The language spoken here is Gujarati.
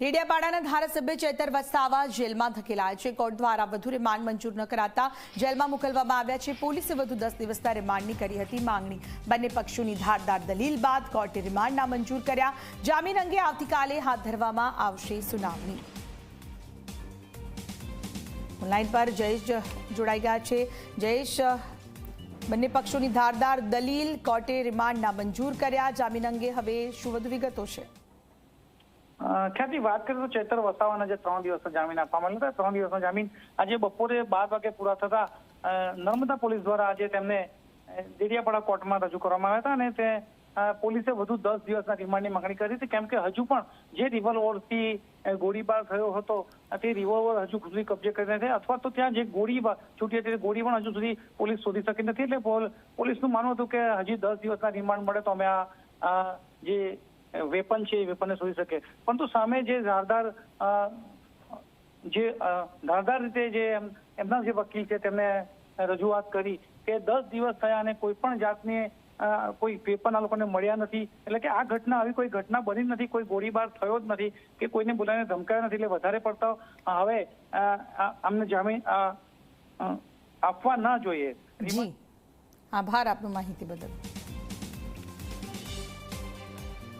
ડેડિયાપાડાના ધારાસભ્ય ચેતર વસાવા જેલમાં ધકેલાયા છે. કોર્ટ દ્વારા વધુ રિમાન્ડ મંજૂર ન કરાતા જેલમાં મોકલવામાં આવ્યા છે. પોલીસે વધુ દસ દિવસના રિમાન્ડની કરી હતી માંગણી. બંને પક્ષોની ધારદાર દલીલ બાદ કોર્ટે રિમાન્ડ નામંજૂર કર્યા. જામીન અંગે આવતીકાલે હાથ ધરવામાં આવશે સુનાવણી. ઓનલાઈન પર જયેશ જોડાઈ ગયા છે. જયેશ, બંને પક્ષોની ધારદાર દલીલ કોર્ટે રિમાન્ડ નામંજૂર કર્યા. જામીન અંગે હવે શું વધુ વિગતો છે? ખ્યાતિ વાત કરીએ તો ચેતર વસાવાના જે ત્રણ દિવસનો જામીન આપવામાં આવ્યો હતા. ત્રણ દિવસનો જામીન આજે બપોરે બાર વાગે પૂરા થતા નર્મદા પોલીસ દ્વારા આજે તેમને દેડિયાપાડા કોર્ટમાં રજૂ કરવામાં આવ્યા હતા અને તે પોલીસે વધુ દસ દિવસના રિમાન્ડની માંગણી કરી હતી. કેમ કે હજુ પણ જે રિવોલ્વરથી ગોળીબાર થયો હતો, તે રિવોલ્વર હજુ સુધી કબજે કરી નથી. અથવા તો ત્યાં જે ગોળી બ- છૂટી હતી ગોળી પણ હજુ સુધી પોલીસ શોધી શકી નથી. એટલે પોલ- પોલીસનું માનવું હતું કે હજી દસ દિવસના રિમાન્ડ મળે તો અમે આ જે વેપન છે, એ વેપનને શોધી શકે. પરંતુ સામે જે ધારદાર જે ધારદાર રીતે જે એમ- એમના જે વકીલ છે, તેમને રજૂઆત કરી કે દસ દિવસ થયા અને કોઈ પણ જાતની કોઈ વેપન આ લોકોને મળ્યા નથી. એટલે કે આ ઘટના, આવી કોઈ ઘટના બની નથી, કોઈ ગોળીબાર થયો જ નથી, કે કોઈને બોલાવીને ધમકાયો નથી, એટલે વધારે પડતો હવે અમને જામીન આપવા ના જોઈએ. આભાર આપનો માહિતી બદલ.